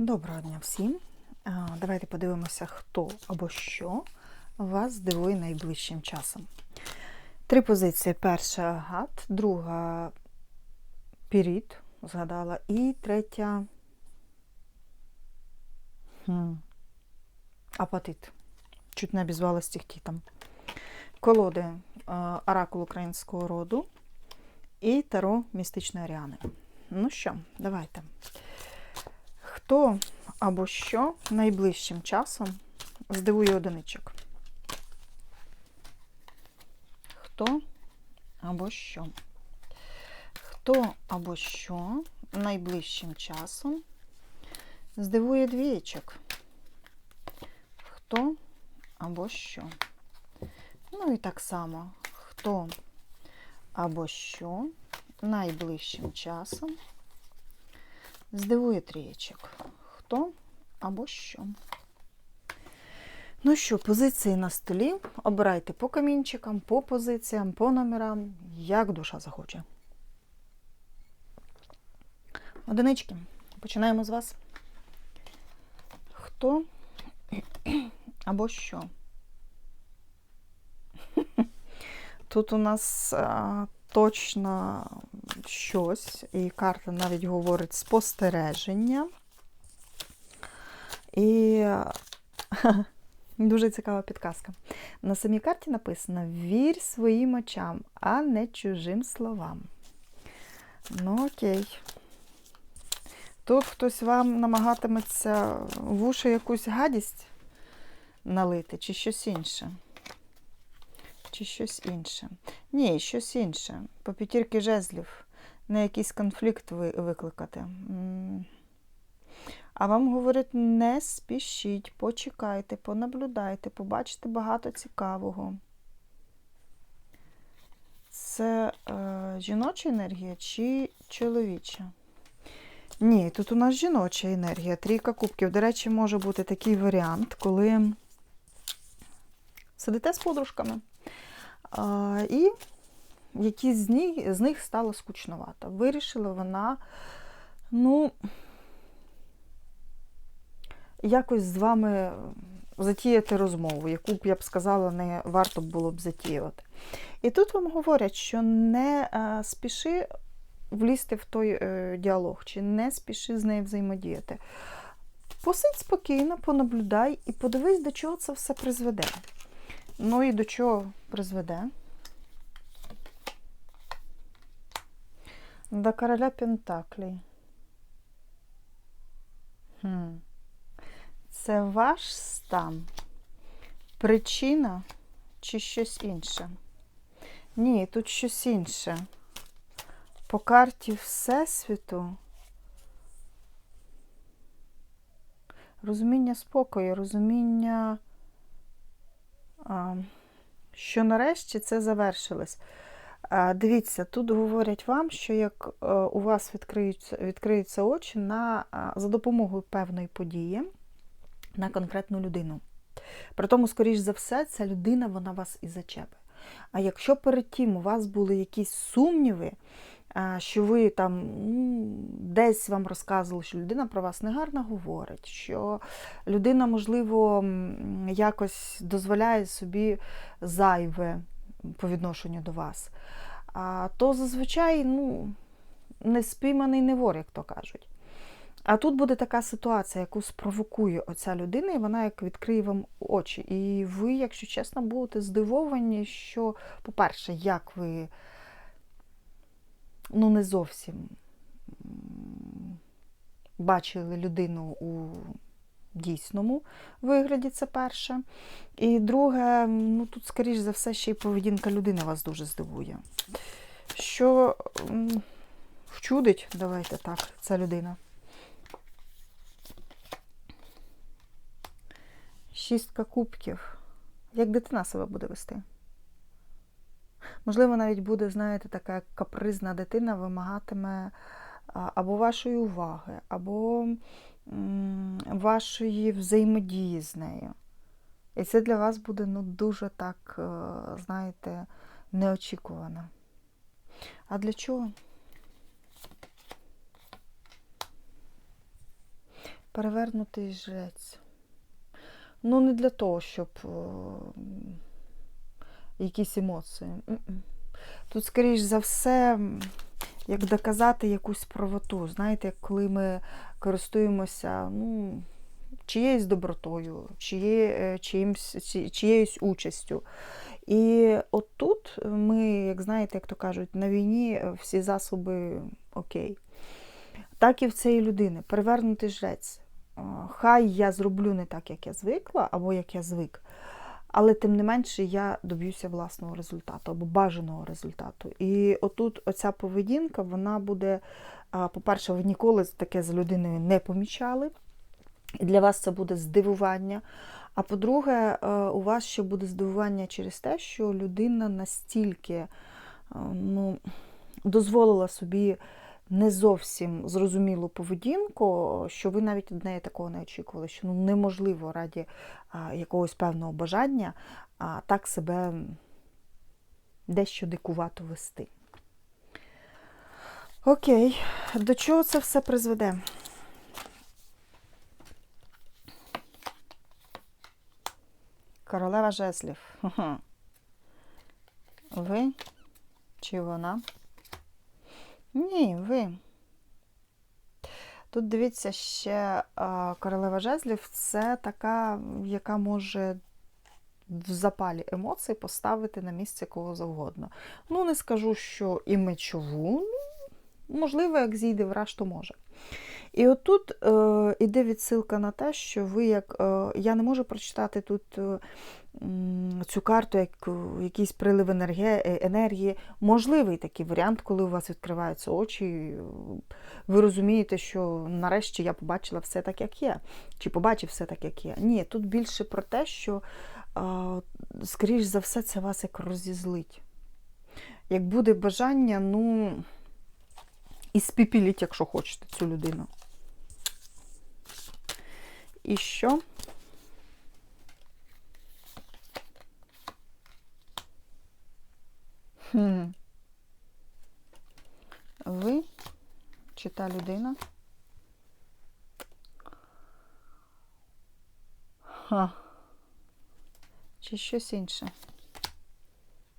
Доброго дня всім. Давайте подивимося, хто або що вас здивує найближчим часом. Три позиції. Перша гад, друга піріт, згадала, і третя апатит. Чуть не обізвала стихтітом. Колоди Оракул українського роду і Таро містичної Аріани. Ну що, давайте. Хто або що найближчим часом здивує одиничок? Хто або що? Хто або що найближчим часом здивує двієчок? Хто або що? Ну і так само, хто або що найближчим часом здивує трієчок. Хто або що. Ну що, позиції на столі. Обирайте по камінчикам, по позиціям, по номерам, як душа захоче. Одинички. Починаємо з вас. Хто або що? Тут у нас а, точно щось, і карта навіть говорить спостереження. І дуже цікава підказка. На самій карті написано: Вірь своїм очам, а не чужим словам. Ну, окей. Тут хтось вам намагатиметься в уші якусь гадість налити, чи щось інше. Чи щось інше. Ні, щось інше. По п'ятірки жезлів. На якийсь конфлікт ви- викликати. А вам говорять, не спішіть, почекайте, понаблюдайте, побачите багато цікавого. Це е, жіноча енергія чи чоловіча? Ні, тут у нас жіноча енергія, трійка кубків. До речі, може бути такий варіант, коли сидите з подружками, а, і якісь з них, з них стало скучновато. Вирішила вона, ну, якось з вами затіяти розмову, яку б я б сказала, не варто було б затіювати. І тут вам говорять, що не е, спіши влізти в той е, діалог, чи не спіши з нею взаємодіяти. Посидь спокійно, понаблюдай і подивись, до чого це все призведе. Ну і до чого призведе? До короля Пентаклей. Хм. Це ваш стан, причина чи щось інше? Ні, тут щось інше. По карті Всесвіту. Розуміння спокою, розуміння, що нарешті це завершилось. Дивіться, тут говорять вам, що як е, у вас відкриються, відкриються очі на, за допомогою певної події на конкретну людину. При тому, скоріш за все, ця людина вона вас і зачепить. А якщо перед тим у вас були якісь сумніви, що ви там десь вам розказували, що людина про вас негарно говорить, що людина, можливо, якось дозволяє собі зайве по відношенню до вас, то зазвичай ну, не спійманий не вор, як то кажуть. А тут буде така ситуація, яку спровокує оця людина, і вона як відкриє вам очі. І ви, якщо чесно, будете здивовані, що, по-перше, як ви ну, не зовсім бачили людину у дійсному вигляді, це перше. І друге, ну тут, скоріш за все, ще й поведінка людини вас дуже здивує. Що вчудить, давайте так, ця людина. Шістка кубків. Як дитина себе буде вести? Можливо, навіть буде, знаєте, така капризна дитина вимагатиме або вашої уваги, або вашої взаємодії з нею. І це для вас буде ну, дуже так, е, знаєте, неочікувано. А для чого? Перевернутий жрець. Ну, не для того, щоб е, якісь емоції. Тут, скоріш за все, як доказати якусь правоту. Знаєте, коли ми користуємося ну, чиєюсь добротою, чиє, е, чиїмсь, чиєюсь участю. І отут ми, як знаєте, як то кажуть, на війні е, всі засоби окей. Так і в цієї людини. Перевернутий жрець. Хай я зроблю не так, як я звикла, або як я звик. Але тим не менше я доб'юся власного результату або бажаного результату. І отут оця поведінка, вона буде, по-перше, ви ніколи таке з людиною не помічали. І для вас це буде здивування. А по-друге, е, у вас ще буде здивування через те, що людина настільки е, ну, дозволила собі не зовсім зрозумілу поведінку, що ви навіть від неї такого не очікували, що ну, неможливо раді а, якогось певного бажання а, так себе дещо дикувато вести. Окей, до чого це все призведе? Королева жезлів. Хе-хе. Ви чи вона? Ні, ви. Тут дивіться ще королева жезлів це така, яка може в запалі емоцій поставити на місце кого завгодно. Ну, не скажу, що і мечову, ну, можливо, як зійде враж, то може. І отут е, іде відсилка на те, що ви як. Е, я не можу прочитати тут е, цю карту, як е, якийсь прилив енергії, енергії. Можливий такий варіант, коли у вас відкриваються очі, е, ви розумієте, що нарешті я побачила все так, як є. Чи побачив все так, як є. Ні, тут більше про те, що, е, скоріш за все, це вас як розізлить. Як буде бажання, ну. І спіпіліть, якщо хочете, цю людину. І що? Хм. Ви чи та людина? Ха. Чи щось інше?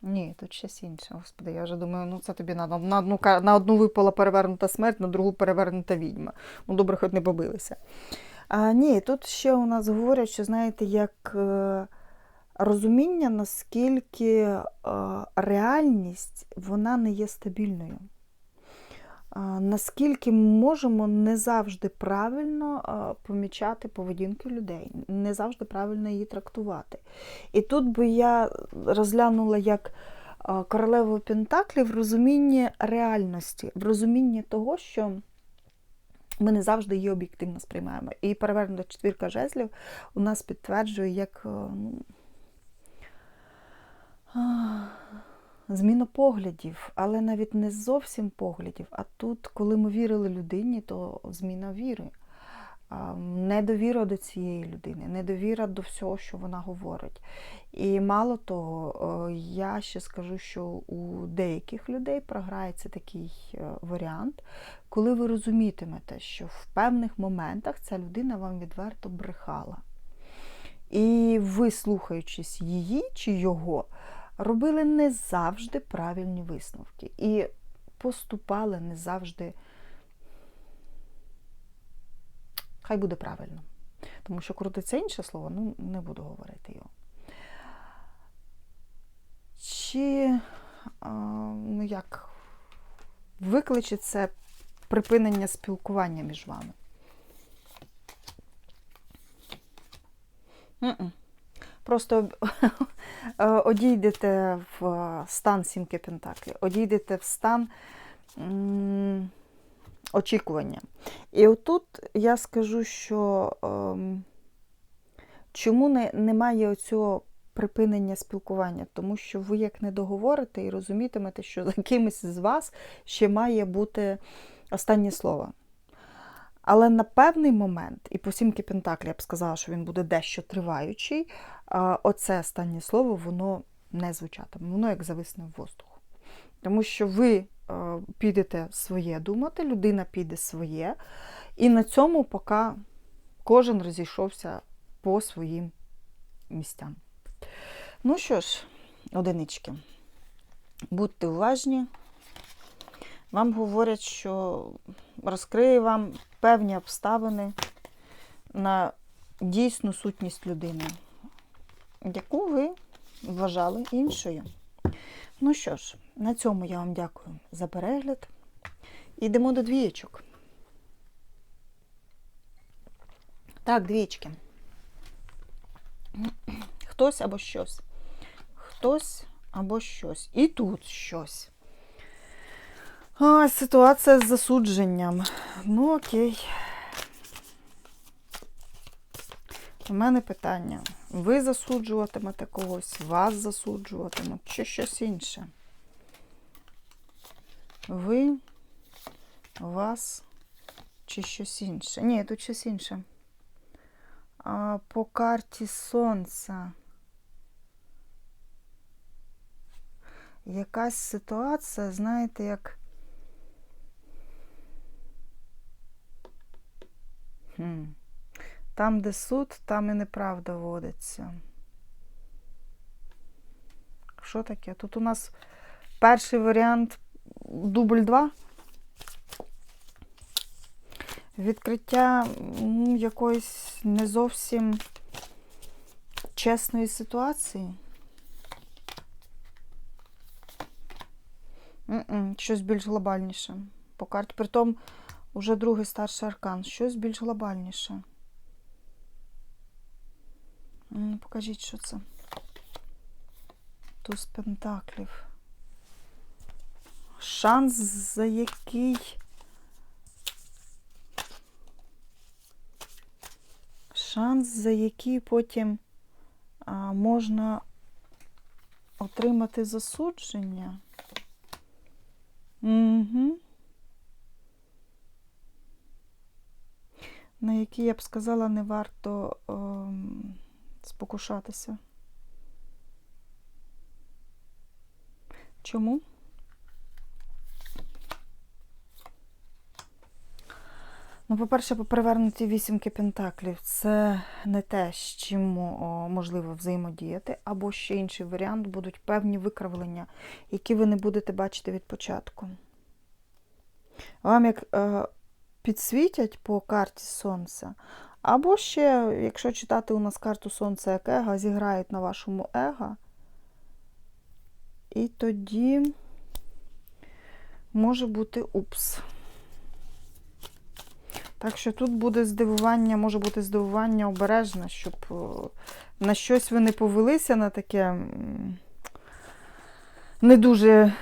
Ні, тут щось інше. Господи, я вже думаю, ну це тобі на, на, одну, на одну випала перевернута смерть, на другу перевернута відьма. Ну, добре, хоч не побилися. А, ні, тут ще у нас говорять, що знаєте, як е, розуміння, наскільки е, реальність вона не є стабільною. Наскільки ми можемо не завжди правильно помічати поведінку людей, не завжди правильно її трактувати. І тут би я розглянула як королеву Пентаклів в розумінні реальності, в розумінні того, що ми не завжди її об'єктивно сприймаємо. І перевернута четвірка жезлів у нас підтверджує, як ну, а, зміна поглядів, але навіть не зовсім поглядів. А тут, коли ми вірили людині, то зміна віри. Недовіра до цієї людини, недовіра до всього, що вона говорить. І мало того, е, я ще скажу, що у деяких людей програється такий е, варіант, коли ви розумітимете, що в певних моментах ця людина вам відверто брехала. І ви, слухаючись її чи його, робили не завжди правильні висновки. І поступали не завжди. Хай буде правильно. Тому що крутиться інше слово, ну не буду говорити його. Чи, ну як, викличе це припинення спілкування між вами? М-м. Просто е, одійдете в стан сімки Пентаклів, одійдете в стан очікування. І отут я скажу, що ем, чому не, немає оцього припинення спілкування? Тому що ви як не договорите і розумітимете, що за кимось з вас ще має бути останнє слово. Але на певний момент, і по сімки Пентаклі я б сказала, що він буде дещо триваючий, оце останнє слово, воно не звучатиме, воно як зависне в воздуху. Тому що ви е, підете своє думати, людина піде своє, і на цьому поки кожен розійшовся по своїм місцям. Ну що ж, одинички, будьте уважні. Вам говорять, що розкриє вам певні обставини на дійсну сутність людини, яку ви вважали іншою. Ну що ж, на цьому я вам дякую за перегляд. Йдемо до двієчок. Так, двічки. Хтось або щось. Хтось або щось. І тут щось. А, ситуація з засудженням. Ну, окей. У мене питання. Ви засуджуватимете когось, вас засуджуватимуть, чи щось інше? Ви, вас, чи щось інше? Ні, тут щось інше. А, по карті сонця. Якась ситуація, знаєте, як. Хм. Там, де суд, там і неправда водиться. Що таке? Тут у нас перший варіант дубль 2. Відкриття ну, якоїсь не зовсім чесної ситуації. М-м, щось більш глобальніше. По карті. Притом уже другий старший аркан. Щось більш глобальніше. М, Покажіть, що це. Туз пентаклів. Шанс, за який. Шанс, за який потім а, можна отримати засудження. Угу. На які, я б сказала, не варто ем, спокушатися. Чому? Ну, по-перше, по перевернуті вісімки пентаклів це не те, з чим можливо взаємодіяти, або ще інший варіант будуть певні викривлення, які ви не будете бачити від початку. Вам як е, підсвітять по карті сонця, або ще, якщо читати у нас карту Сонця як его, зіграють на вашому его, і тоді може бути упс. Так що тут буде здивування, може бути здивування обережне, щоб на щось ви не повелися на таке не дуже,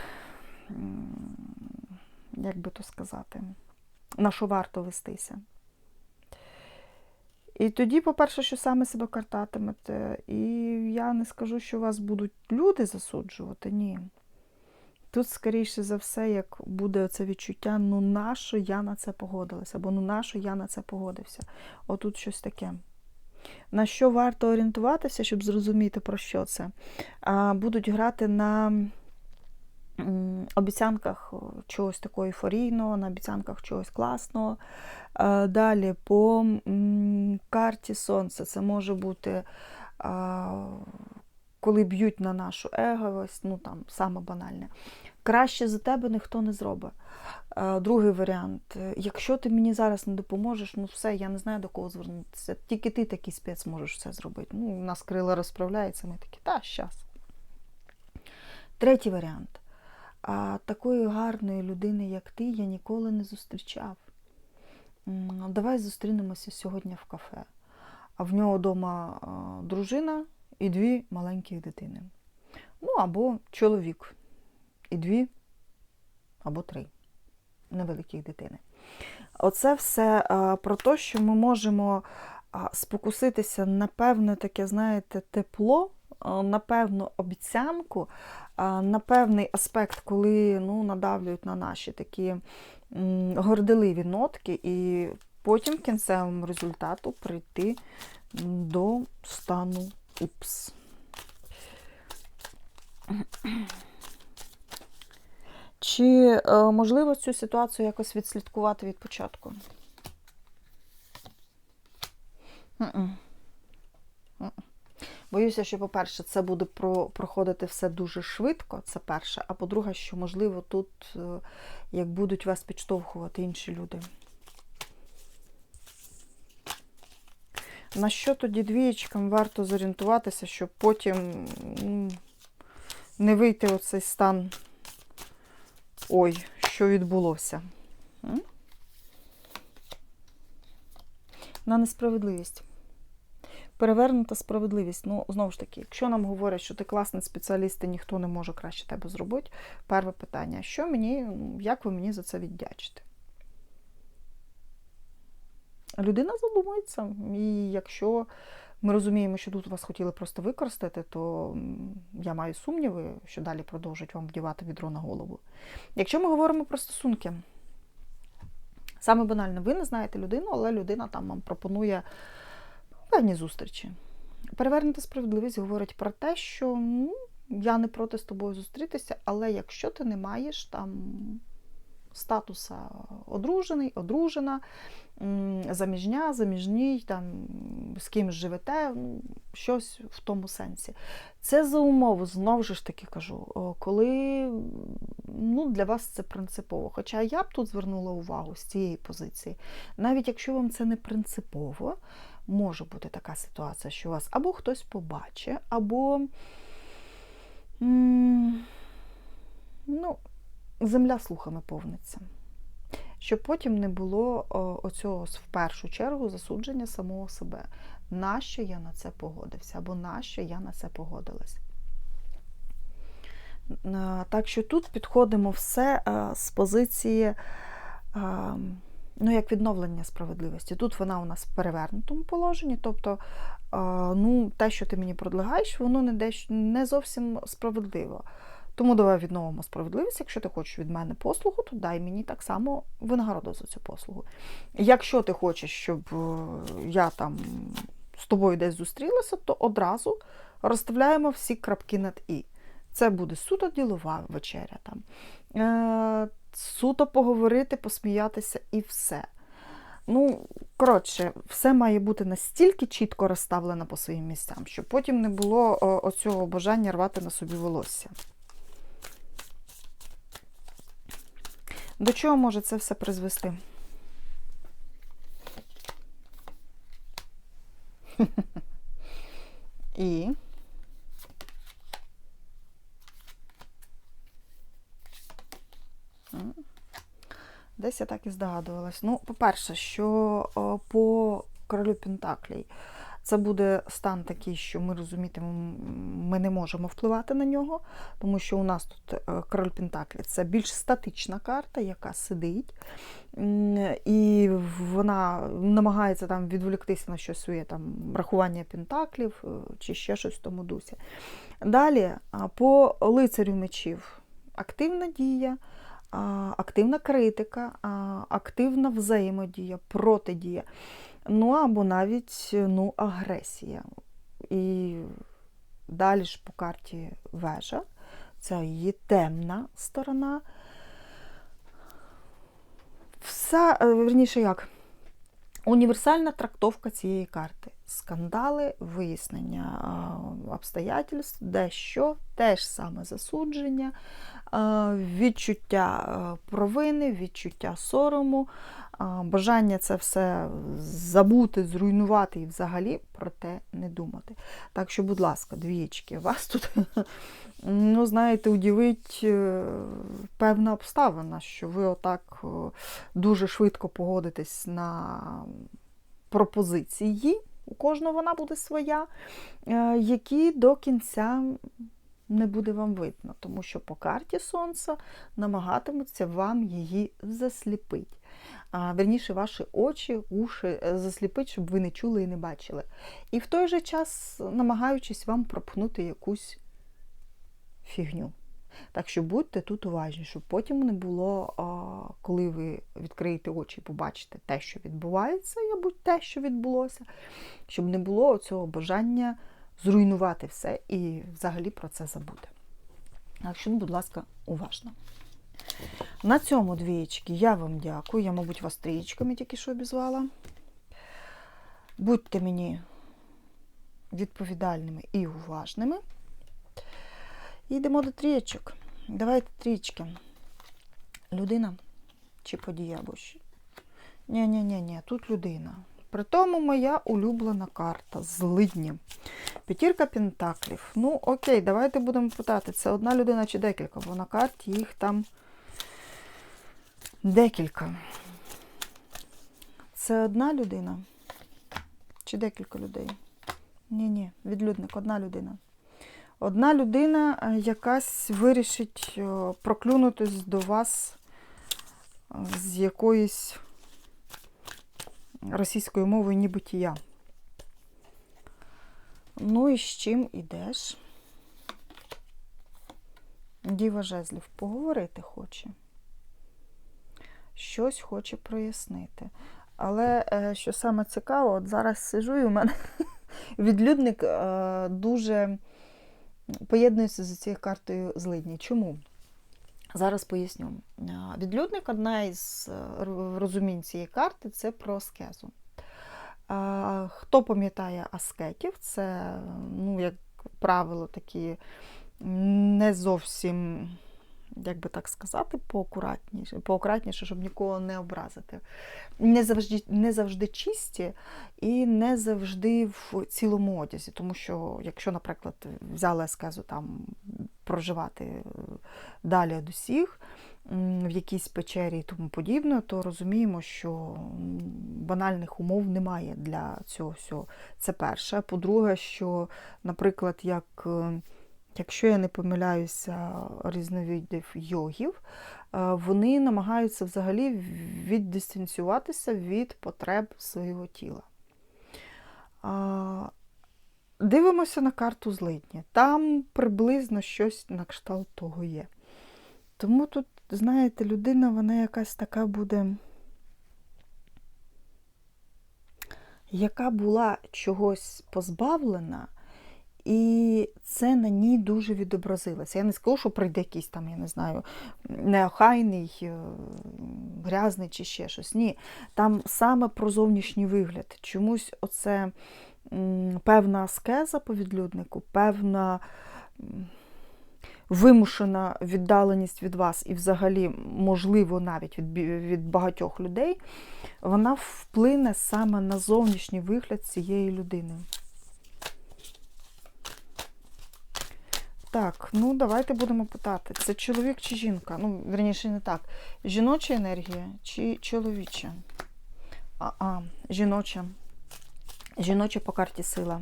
як би то сказати, на що варто вестися. І тоді, по-перше, що саме себе картатимете. І я не скажу, що вас будуть люди засуджувати, ні. Тут, скоріше за все, як буде оце відчуття, ну нащо я на це погодилася, або ну нащо я на це погодився. Отут щось таке. На що варто орієнтуватися, щоб зрозуміти, про що це? Будуть грати на обіцянках чогось такого ейфорійного, на обіцянках чогось класного. Далі по карті Сонця це може бути. Коли б'ють на нашу его, ось, ну там саме банальне. Краще за тебе ніхто не зробить. Е, Другий варіант. Якщо ти мені зараз не допоможеш, ну все, я не знаю до кого звернутися. Тільки ти такий спец можеш це зробити. Ну, у нас крила розправляється, ми такі, та, щас. Третій варіант. А, Такої гарної людини, як ти, я ніколи не зустрічав. Давай зустрінемося сьогодні в кафе. А в нього вдома дружина і дві маленькі дитини. Ну, або чоловік, і дві, або три невеликих дитини. Оце все про те, що ми можемо спокуситися на певне таке, знаєте, тепло, на певну обіцянку, на певний аспект, коли ну, надавлюють на наші такі горделиві нотки, і потім кінцевому результату прийти до стану упс. Чи е, можливо цю ситуацію якось відслідкувати від початку? Мгм. Мгм. Боюся, що, по-перше, це буде про, проходити все дуже швидко, це перше. А по-друге, що, можливо, тут е, як будуть вас підштовхувати інші люди. На що тоді двієчкам варто зорієнтуватися, щоб потім не вийти у цей стан. Ой, що відбулося? На несправедливість. Перевернута справедливість. Ну, знову ж таки, якщо нам говорять, що ти класний спеціаліст і ніхто не може краще тебе зробити, перше питання: що мені, як ви мені за це віддячите? Людина задумається, і якщо ми розуміємо, що тут вас хотіли просто використати, то я маю сумніви, що далі продовжать вам вдівати відро на голову. Якщо ми говоримо про стосунки, саме банально, ви не знаєте людину, але людина там вам пропонує певні зустрічі. Перевернута справедливість говорить про те, що ну, я не проти з тобою зустрітися, але якщо ти не маєш там статуса одружений, одружена, заміжня, заміжній, там, з кимось живете, щось в тому сенсі. Це за умову, знову ж таки кажу, коли ну, для вас це принципово. Хоча я б тут звернула увагу з цієї позиції, навіть якщо вам це не принципово, може бути така ситуація, що вас або хтось побачить, або ну, земля слухами повниться. Щоб потім не було оцього в першу чергу засудження самого себе. Нащо я на це погодився? Або нащо я на це погодилась? Е, Так що тут підходимо все е, з позиції е, ну, як відновлення справедливості. Тут вона у нас в перевернутому положенні, тобто ну, те, що ти мені предлагаєш, воно не, не зовсім справедливо. Тому давай відновимо справедливість. Якщо ти хочеш від мене послугу, то дай мені так само винагороду за цю послугу. Якщо ти хочеш, щоб е, я там з тобою десь зустрілася, то одразу розставляємо всі крапки над І. Це буде суто ділова вечеря, там. Е, суто поговорити, посміятися і все. Ну, коротше, все має бути настільки чітко розставлено по своїм місцям, щоб потім не було о, оцього бажання рвати на собі волосся. До чого може це все призвести? І. Десь я так і здогадувалась. Ну, по-перше, що о, по королю Пентаклей це буде стан такий, що ми розумітимемо, ми не можемо впливати на нього, тому що у нас тут е, король Пентаклі це більш статична карта, яка сидить, і вона намагається там відволіктися на щось своє там рахування пентаклів е, чи ще щось в тому дусі. Далі, по лицарю мечів активна дія. Активна критика, активна взаємодія, протидія, ну або навіть ну, агресія. І далі ж по карті вежа, це її темна сторона. Все, верніше як, універсальна трактовка цієї карти. Скандали, вияснення обстоятельств, дещо, теж саме засудження, відчуття провини, відчуття сорому, бажання це все забути, зруйнувати і взагалі про те не думати. Так що, будь ласка, двієчки, вас тут, ну, знаєте, удивить е, певна обставина, що ви отак дуже швидко погодитесь на пропозиції, у кожного вона буде своя, е, які до кінця не буде вам видно, тому що по карті Сонця намагатимуться вам її засліпити. А, Верніше, ваші очі, уші е, засліпить, щоб ви не чули і не бачили. І в той же час намагаючись вам пропхнути якусь фігню. Так що будьте тут уважні, щоб потім не було, коли ви відкриєте очі і побачите те, що відбувається, або те, що відбулося, щоб не було цього бажання зруйнувати все і взагалі про це забути. Так що, будь ласка, уважно. На цьому двієчки я вам дякую. Я, мабуть, вас трієчками тільки що обізвала. Будьте мені відповідальними і уважними. Йдемо до трієчок. Давайте трієчки. Людина чи подія або що? ні ні ні ні тут людина. При тому моя улюблена карта злидні. П'ятірка пентаклів. Ну, окей, давайте будемо питати, це одна людина чи декілька, бо на карті їх там декілька. Це одна людина чи декілька людей? Ні-ні, відлюдник, одна людина. Одна людина е, якась вирішить е, проклюнутись до вас е, з якоїсь російською мовою нібитія. Ну і з чим ідеш? Діва жезлів поговорити хоче. Щось хоче прояснити. Але що саме цікаво, от зараз сижу і у мене відлюдник дуже поєднується з цією картою злидні. Чому? Зараз поясню. Е, відлюдник одна із розумінь цієї карти це про аскезу. Хто пам'ятає аскетів, це, ну, як правило, такі не зовсім, як би так сказати, поакуратніше, поакуратніше, щоб нікого не образити. Не завжди не завжди чисті і не завжди в цілому одязі. Тому що, якщо, наприклад, взяли аскезу там проживати далі від усіх, в якійсь печері і тому подібне, то розуміємо, що банальних умов немає для цього всього. Це перше. По-друге, що, наприклад, як, е, якщо я не помиляюся різновидів йогів, е, вони намагаються взагалі віддистанціюватися від потреб свого тіла. Дивимося на карту злидні. Там приблизно щось на кшталт того є. Тому тут знаєте, людина, вона якась така буде, яка була чогось позбавлена, і це на ній дуже відобразилося. Я не скажу, що прийде якийсь там, я не знаю, неохайний, е, грязний чи ще щось. Ні. Там саме про зовнішній вигляд. Чомусь оце певна аскеза по відлюднику, певна вимушена віддаленість від вас, і взагалі, можливо, навіть від, від багатьох людей, вона вплине саме на зовнішній вигляд цієї людини. Так, ну давайте будемо питати, це чоловік чи жінка? Ну, верніше, не так. Жіноча енергія чи чоловіча? А, а жіноча. Жіноча по карті сила.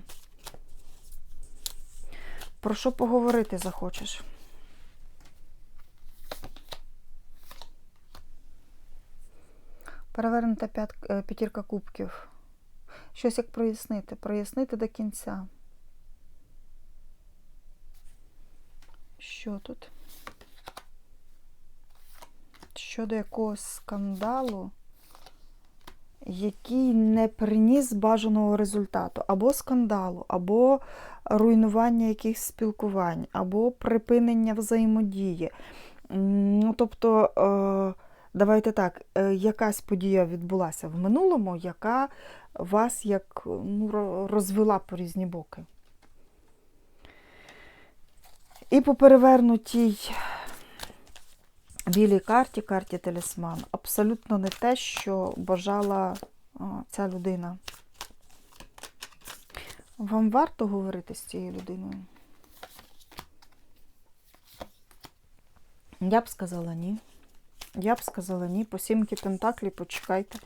Про що поговорити захочеш? Перевернута е, п'ятірка кубків. Щось як прояснити. Прояснити до кінця. Що тут? Щодо якогось скандалу, який не приніс бажаного результату, або скандалу, або руйнування якихось спілкувань, або припинення взаємодії. Ну, тобто. Е Давайте так, е, якась подія відбулася в минулому, яка вас як ну, розвела по різні боки. І по перевернутій білій карті, карті Талісман, абсолютно не те, що бажала ця людина. Вам варто говорити з цією людиною? Я б сказала ні. Я б сказала, ні, по сімки Пентаклі почекайте.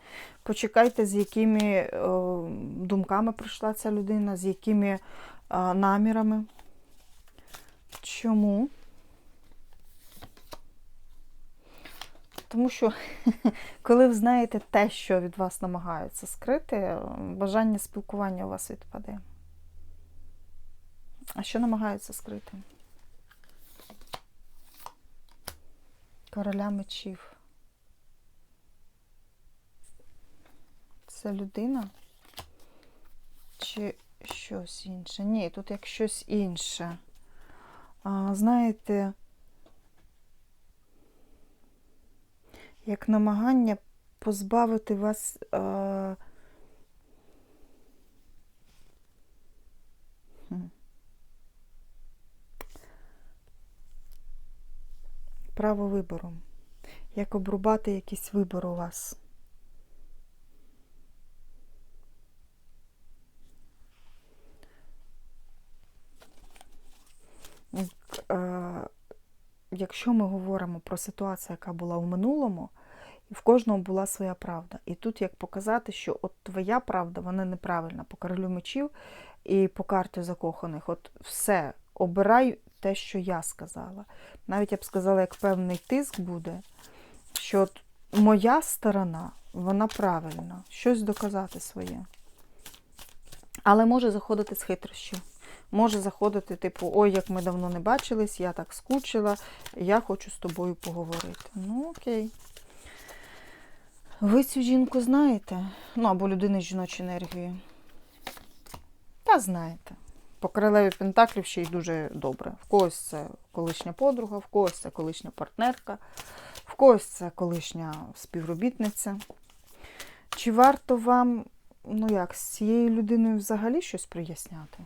Почекайте, з якими е, думками прийшла ця людина, з якими е, намірами. Чому? Тому що, коли ви знаєте те, що від вас намагаються скрити, бажання спілкування у вас відпаде. А що намагаються скрити? Короля мечів. Це людина? Чи щось інше? Ні, тут як щось інше знаєте, як намагання позбавити вас е, а, право вибору, як обрубати якийсь вибор у вас. Якщо ми говоримо про ситуацію, яка була в минулому, в кожного була своя правда. І тут як показати, що от твоя правда, вона неправильна по королю мечів і по карті закоханих. От все, обирай те, що я сказала. Навіть я б сказала, як певний тиск буде, що от моя сторона, вона правильна, щось доказати своє. Але може заходити з хитрощів. Може заходити, типу, ой, як ми давно не бачились, я так скучила, я хочу з тобою поговорити. Ну, окей. Ви цю жінку знаєте? Ну, або людини з жіночою енергією. Та знаєте. По королеві Пентаклів ще й дуже добре. В когось це колишня подруга, в когось це колишня партнерка, в когось це колишня співробітниця. Чи варто вам, ну як, з цією людиною взагалі щось проясняти?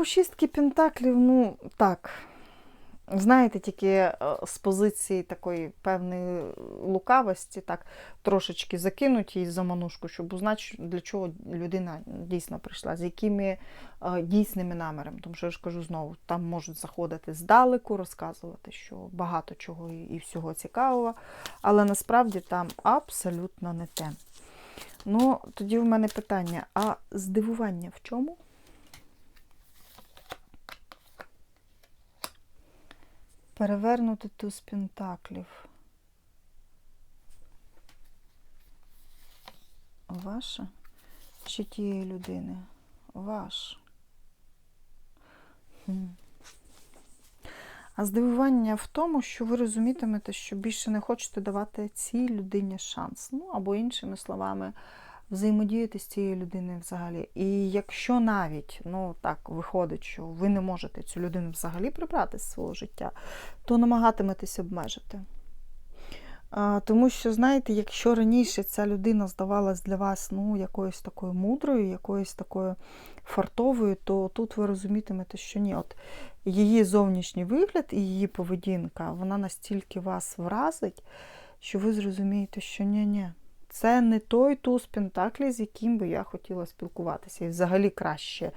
По шістки пентаклів, ну так. Знаєте, тільки е, з позиції такої певної лукавості, так, трошечки закинуть її за манушку, щоб узнати, для чого людина дійсно прийшла, з якими е, дійсними намірами. Тому що я ж кажу знову, там можуть заходити здалеку, розказувати, що багато чого і всього цікавого, але насправді там абсолютно не те. Ну, тоді в мене питання: а здивування в чому? Перевернути туз пентаклів. Ваша чи тієї людини? Ваш. А здивування в тому, що ви розумітимете, що більше не хочете давати цій людині шанс. Ну, або іншими словами, взаємодіяти з цією людиною взагалі. І якщо навіть, ну так, виходить, що ви не можете цю людину взагалі прибрати з свого життя, то намагатиметесь обмежити. Тому що, знаєте, якщо раніше ця людина здавалась для вас ну, якоюсь такою мудрою, якоюсь такою фартовою, то тут ви розумітимете, що ні, от її зовнішній вигляд і її поведінка, вона настільки вас вразить, що ви зрозумієте, що ні-ні, це не той туз Пентаклі, з яким би я хотіла спілкуватися. І взагалі краще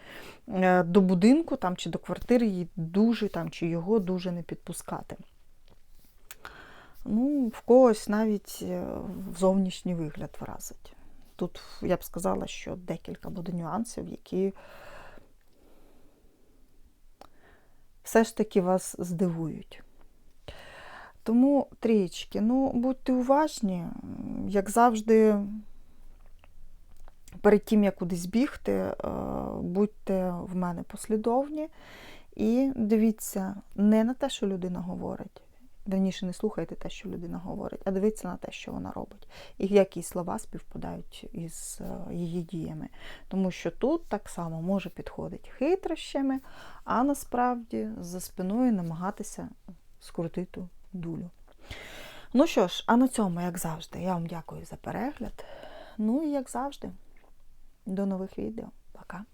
е, до будинку там, чи до квартири її дуже там, чи його дуже не підпускати. Ну, В когось навіть е, зовнішній вигляд вразить. Тут я б сказала, що декілька буде нюансів, які все ж таки вас здивують. Тому трієчки, ну, будьте уважні, як завжди, перед тим, як кудись бігти, е, будьте в мене послідовні і дивіться не на те, що людина говорить. Давніше не слухайте те, що людина говорить, а дивіться на те, що вона робить, і які слова співпадають із е, її діями. Тому що тут так само може підходити хитрощами, а насправді за спиною намагатися скрутити дулю. Ну що ж, а на цьому, як завжди, я вам дякую за перегляд. Ну і як завжди, до нових відео. Пока!